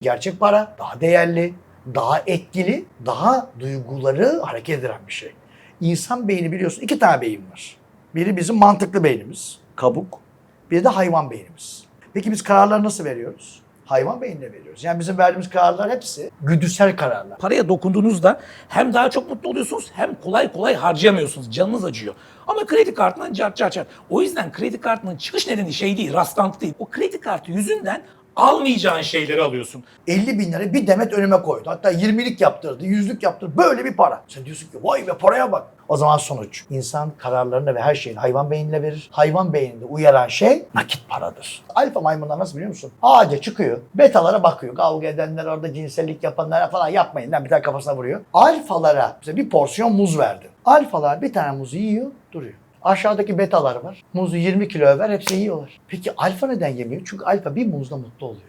Gerçek para daha değerli, daha etkili, daha duyguları hareket eden bir şey. İnsan beyni biliyorsun iki tane beyin var. Biri bizim mantıklı beynimiz, kabuk. Bir de hayvan beynimiz. Peki biz kararları nasıl veriyoruz? Hayvan beynine veriyoruz. Yani bizim verdiğimiz kararlar hepsi güdüsel kararlar. Paraya dokunduğunuzda hem daha çok mutlu oluyorsunuz hem kolay kolay harcayamıyorsunuz. Canınız acıyor. Ama kredi kartından çat çat çat. O yüzden kredi kartının çıkış nedeni şey değil, rastlantı değil. O kredi kartı yüzünden almayacağın şeyleri alıyorsun. 50 bin lira bir demet önüme koydu. Hatta 20'lik yaptırdı, 100'lük yaptırdı. Böyle bir para. Sen diyorsun ki vay be paraya bak. O zaman sonuç. İnsan kararlarını ve her şeyini hayvan beynine verir. Hayvan beyninde uyaran şey nakit paradır. Alfa maymunlar nasıl biliyor musun? Ağaca çıkıyor. Betalara bakıyor. Kavga edenler orada cinsellik yapanlara falan yapmayın. lan bir tane kafasına vuruyor. Alfalara mesela bir porsiyon muz verdi. Alfalar bir tane muzu yiyor duruyor. Aşağıdaki betalar var. Muzu 20 kilo ver hepsini yiyorlar. Peki alfa neden yemiyor? Çünkü alfa bir muzla mutlu oluyor.